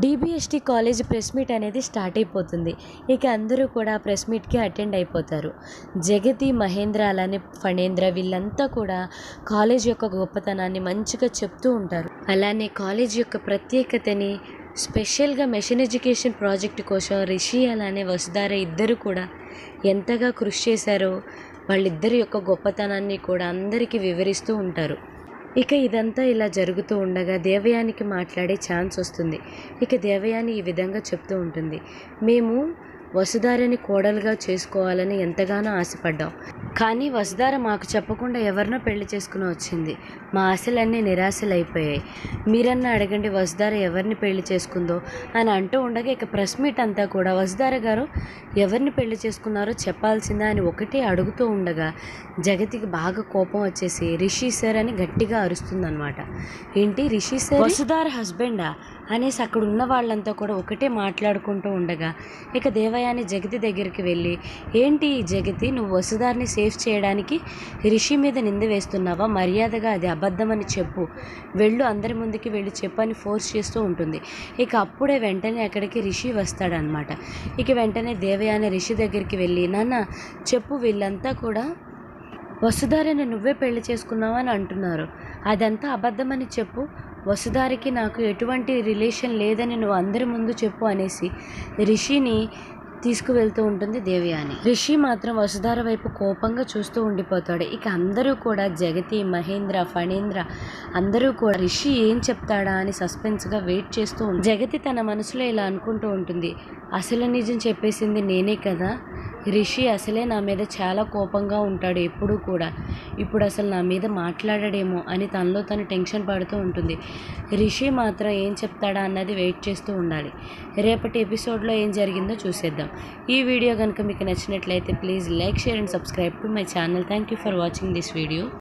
DBST college press meet అనేది start అయిపోతుంది. ఇక అందరూ కూడా ప్రెస్ మీట్కి అటెండ్ అయిపోతారు. జగతి మహేంద్ర అలానే ఫణేంద్ర వీళ్ళంతా కూడా కాలేజ్ యొక్క గొప్పతనాన్ని మంచిగా చెప్తూ ఉంటారు. అలానే కాలేజ్ యొక్క ప్రత్యేకతని స్పెషల్గా మెషిన్ ఎడ్యుకేషన్ ప్రాజెక్ట్ కోసం రిషి అలానే వసుధార ఇద్దరు కూడా ఎంతగా కృషి చేశారో వాళ్ళిద్దరి యొక్క గొప్పతనాన్ని కూడా అందరికీ వివరిస్తూ ఉంటారు. ఇక ఇదంతా ఇలా జరుగుతూ ఉండగా దేవయానికి మాట్లాడే ఛాన్స్ వస్తుంది. ఇక దేవయాని ఈ విధంగా చెప్తూ ఉంటుంది. మేము వసుధారని కోడలుగా చేసుకోవాలని ఎంతగానో ఆశపడ్డాం. కానీ వసుధార మాకు చెప్పకుండా ఎవరినో పెళ్ళి చేసుకుని వచ్చింది. మా ఆశలన్నీ నిరాశలైపోయాయి. మీరన్నా అడగండి వసుధార ఎవరిని పెళ్ళి చేసుకుందో అని అంటూ ఉండగా ఇక ప్రెస్ మీట్ అంతా కూడా వసుధార గారు ఎవరిని పెళ్ళి చేసుకున్నారో చెప్పాల్సిందా అని ఒకటే అడుగుతూ ఉండగా జగతికి బాగా కోపం వచ్చేసి రిషి సార్ అని గట్టిగా అరుస్తుందన్నమాట. ఏంటి రిషి సార్? వసుధార హస్బెండా? అనేసి అక్కడ ఉన్న వాళ్ళంతా కూడా ఒకటే మాట్లాడుకుంటూ ఉండగా ఇక దేవయాని జగతి దగ్గరికి వెళ్ళి ఏంటి ఈ జగతి? నువ్వు వసుధారిని సేఫ్ చేయడానికి రిషి మీద నింద వేస్తున్నావా? మర్యాదగా అది అబద్ధమని చెప్పు. వెళ్ళు అందరి ముందుకి వెళ్ళి చెప్పు అని ఫోర్స్ చేస్తూ ఉంటుంది. ఇక అప్పుడే వెంటనే అక్కడికి రిషి వస్తాడనమాట ఇక వెంటనే దేవయాని రిషి దగ్గరికి వెళ్ళి నాన్న చెప్పు వీళ్ళంతా కూడా వసుధారని నువ్వే పెళ్ళి చేసుకున్నావు అని అంటున్నారు. అదంతా అబద్ధమని చెప్పు. వసుధారికి నాకు ఎటువంటి రిలేషన్ లేదని నువ్వు అందరి ముందు చెప్పు అనేసి రిషిని తీసుకువెళ్తూ ఉంటుంది దేవయాని. రిషి మాత్రం వసుధార వైపు కోపంగా చూస్తూ ఉండిపోతాడు. ఇక అందరూ కూడా జగతి మహేంద్ర ఫణేంద్ర అందరూ కూడా రిషి ఏం చెప్తాడా అని సస్పెన్స్గా వెయిట్ చేస్తూ ఉంటుంది జగతి తన మనసులో ఇలా అనుకుంటూ ఉంటుంది. అసలు నిజం చెప్పేసింది నేనే కదా? రిషి అసలే నా మీద చాలా కోపంగా ఉంటాడు ఎప్పుడూ కూడా. ఇప్పుడు అసలు నా మీద మాట్లాడడేమో అని తనలో తను టెన్షన్ పడుతూ ఉంటుంది. రిషి మాత్రం ఏం చెప్తాడా అన్నది వెయిట్ చేస్తూ ఉండాలి. రేపటి ఎపిసోడ్లో ఏం జరిగిందో చూసేద్దాం. ఈ వీడియో కనుక మీకు నచ్చినట్లయితే please like share and subscribe to my channel. Thank you for watching this video.